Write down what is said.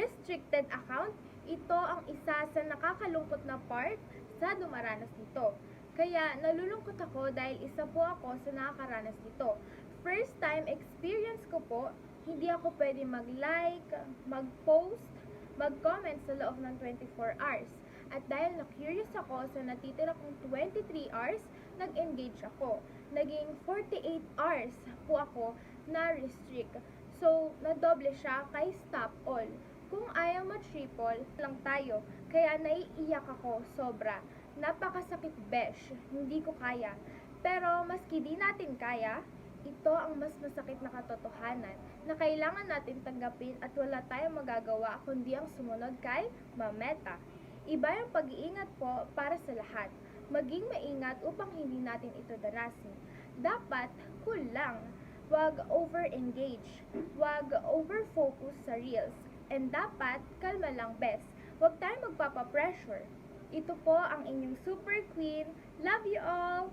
restricted account, ito ang isa sa nakakalungkot na part sa dumaranas nito. Kaya nalulungkot ako dahil isa po ako sa nakakaranas nito. First time experience ko po, hindi ako pwede mag-like, mag-post, mag-comment sa loob ng 24 hours. At dahil na-curious ako sa natitira kong 23 hours, nag-engage ako. Naging 48 hours po ako na restrict. So, nadoble siya kay stop all. Kung ayaw ma-triple, lang tayo. Kaya naiiyak ako sobra. Napakasakit besh. Hindi ko kaya. Pero maski di natin kaya, ito ang mas masakit na katotohanan na kailangan natin tanggapin at wala tayong magagawa kundi ang sumunod kay Mameta. Iba yung pag-iingat po para sa lahat. Maging maingat upang hindi natin ito danasin. Dapat cool lang. Huwag over-engage. Huwag over-focus sa reels. And dapat kalma lang best. Huwag tayong magpapapressure. Ito po ang inyong super queen. Love you all!